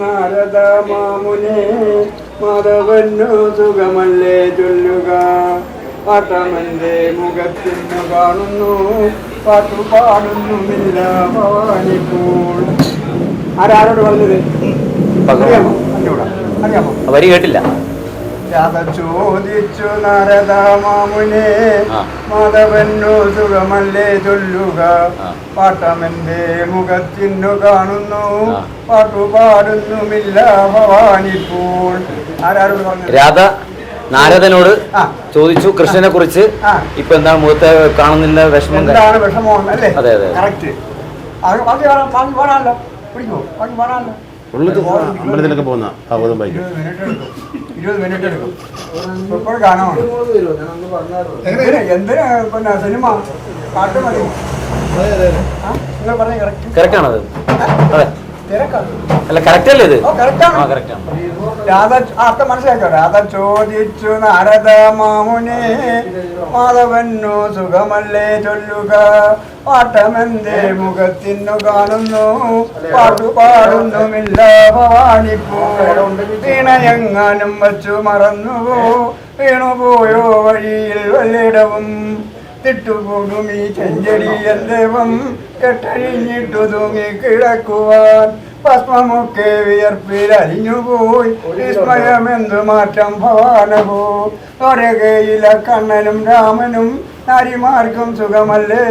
നാരദ മാമുനെ മാധവന്നു സുഖമല്ലേ ചൊല്ലുക. പാട്ടമന്റെ മുഖത്തിന്നു കാണുന്നു പാട്ടു പാടുന്നുമില്ല ഭവാനിപ്പോൾ. ആരാരോട് പറഞ്ഞത്? അറിയാമോ? വരി കേട്ടില്ല. രാധ ചോദിച്ചു നാരദ മാമുനെ. മാധവന്നു സുഖമല്ലേ ചൊല്ലുക. പാട്ടമെന്റെ മുഖത്തിന്നു കാണുന്നു. പാട്ടുപാടുന്നുമില്ല പാട്ടു പാടുന്നുമില്ല ഭവാനിപ്പോൾ. ആരാരോട് രാധ നാരദനോട് ചോദിച്ചു കൃഷ്ണനെ കുറിച്ച് ഇപ്പൊ എന്താണ് മുഖത്തെ കാണുന്നില്ല വിഷമം? എന്താണ് വിഷമം? അല്ലേ? അതെ, അതെ. കറക്റ്റ് അത് പാടാനല്ലോ പിടിക്കുമോ ബാക്കി പാടാമല്ലോ ഉള്ളത് അമ്പലത്തിലൊക്കെ പോകുന്ന ഭാഗവതം വായിക്കും. ഇരുപത് മിനിറ്റ് എടുക്കും ഗാനമാണ് എന്തിനാ പിന്നെ സിനിമ പാട്ട് മതി ആ? നിങ്ങൾ പറഞ്ഞ കറക്റ്റ് കറക്റ്റ് ആണത്. അതെ. അല്ല കറക്റ്റ് അല്ലേ ഇത്? രാധ അർത്ഥം മനസ്സിലാക്കോ രാധ ചോദിച്ചു നാരദ മാമുനെ മാധവന്നു സുഖമല്ലേ ചൊല്ലുക? പാട്ടമെന്തേ മുഖത്തിന്നു കാണുന്നു? പാട്ടു പാടുന്നുമില്ല ഭവാനിപ്പോ. വീണയെങ്ങാനും വച്ചു മറന്നുവോ വീണുപോയോ വഴിയിൽ വല്ലിടവും. തിട്ടുപോകും ഈ ചെഞ്ചടി എന്തേവം കെട്ടഴിഞ്ഞിട്ടു തൂങ്ങി കിടക്കുവാൻ. ഭസ്മമൊക്കെ വിയർപ്പിൽ അലിഞ്ഞുപോയി വിസ്മയമെന്തു മാറ്റം ഭവാനഭോ ഒരകയില കണ്ണനും രാമനും നാരിമാർക്കും സുഖമല്ലേ?